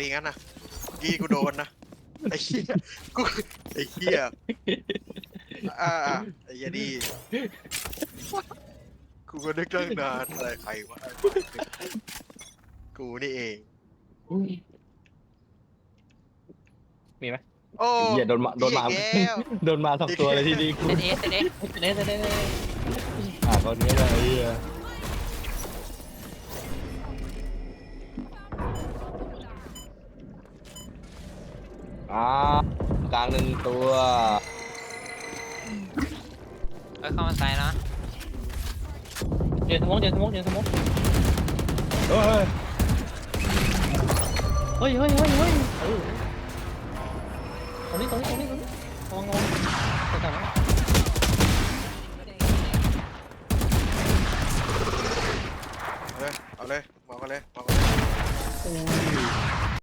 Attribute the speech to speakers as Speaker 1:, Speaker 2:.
Speaker 1: ดีงั้นนะกี้กูโดนนะไอ้เหี้ยกูไอ้เหี้ยอ่าอ่าไอ้เหี้ยดีกูก็นึกตั้งนานอะไรใครวะกูนี่เอง
Speaker 2: มีไหม
Speaker 1: โอ้
Speaker 2: เหี้ยโดนหมาโดนหมา
Speaker 1: อีกแล้ว
Speaker 2: โดนมาสองตัวเลยทีดีกู
Speaker 3: เด็ดเอสเด็ดเอสเด็ดเอสเด็ดเอส
Speaker 2: อ่าคนนี้เลยไอ้เหี้ย อ่ากลางหนึ่งตัว
Speaker 3: เออเข้ามาใส่นะ
Speaker 4: เจนสมองเจนสมองเจนสมอง
Speaker 2: เฮ้ย
Speaker 4: เฮ้ยเฮ้ยเฮ้ยเฮ้ยเออตรงนี้ตรงนี้ตรงนี้ตรงนี้ระวังระวังจะจับนะ
Speaker 1: เอาเลยเอาเลยมองกันเลยมองกันเลย
Speaker 4: โอ้ย